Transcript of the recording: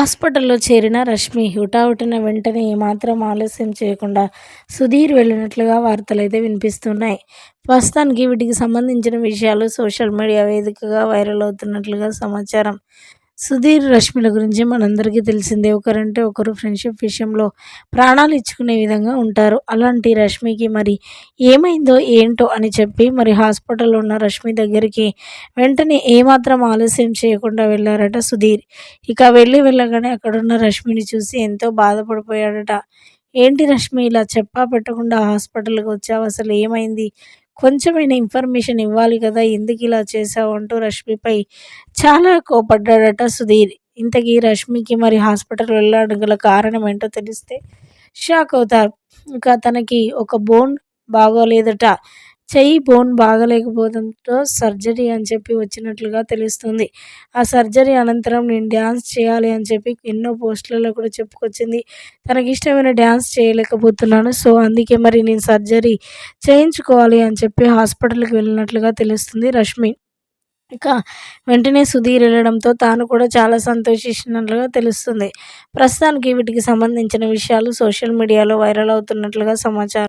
హాస్పిటల్లో చేరిన రష్మి హుటాహుటిన వెంటనే ఏమాత్రం ఆలస్యం చేయకుండా సుధీర్ వెళ్ళినట్లుగా వార్తలైతే వినిపిస్తున్నాయి. ప్రస్తుతానికి వీటికి సంబంధించిన విషయాలు సోషల్ మీడియా వేదికగా వైరల్ అవుతున్నట్లుగా సమాచారం. సుధీర్ రష్మిల గురించి మనందరికీ తెలిసిందే. ఒకరంటే ఒకరు ఫ్రెండ్షిప్ విషయంలో ప్రాణాలు ఇచ్చుకునే విధంగా ఉంటారు. అలాంటి రష్మికి మరి ఏమైందో ఏంటో అని చెప్పి మరి హాస్పిటల్లో ఉన్న రష్మి దగ్గరికి వెంటనే ఏమాత్రం ఆలస్యం చేయకుండా వెళ్ళారట సుధీర్. ఇక వెళ్ళి వెళ్ళగానే అక్కడున్న రష్మిని చూసి ఎంతో బాధపడిపోయాడట. ఏంటి రష్మి ఇలా చెప్పా పెట్టకుండా హాస్పిటల్కి వచ్చావు? అసలు ఏమైంది? కొంచెమైనా ఇన్ఫర్మేషన్ ఇవ్వాలి కదా ఎందుకు ఇలా చేసావు అంటూ రష్మిపై చాలా కోపడ్డాడట సుధీర్. ఇంతకీ రష్మికి మరి హాస్పిటల్ వెళ్ళడానికి గల కారణం ఏంటో తెలిస్తే షాక్ అవుతారు. ఇంకా తనకి ఒక బోన్ బాగోలేదట. చెయ్యి బోన్ బాగలేకపోవడంతో సర్జరీ అని చెప్పి వచ్చినట్లుగా తెలుస్తుంది. ఆ సర్జరీ అనంతరం నేను డ్యాన్స్ చేయాలి అని చెప్పి ఎన్నో పోస్టులలో కూడా చెప్పుకొచ్చింది. తనకి ఇష్టమైన డ్యాన్స్ చేయలేకపోతున్నాను. సో అందుకే మరి నేను సర్జరీ చేయించుకోవాలి అని చెప్పి హాస్పిటల్కి వెళ్ళినట్లుగా తెలుస్తుంది రష్మి. ఇక వెంటనే సుధీర్ వెళ్ళడంతో తాను కూడా చాలా సంతోషించినట్లుగా తెలుస్తుంది. ప్రస్తుతానికి వీటికి సంబంధించిన విషయాలు సోషల్ మీడియాలో వైరల్ అవుతున్నట్లుగా సమాచారం.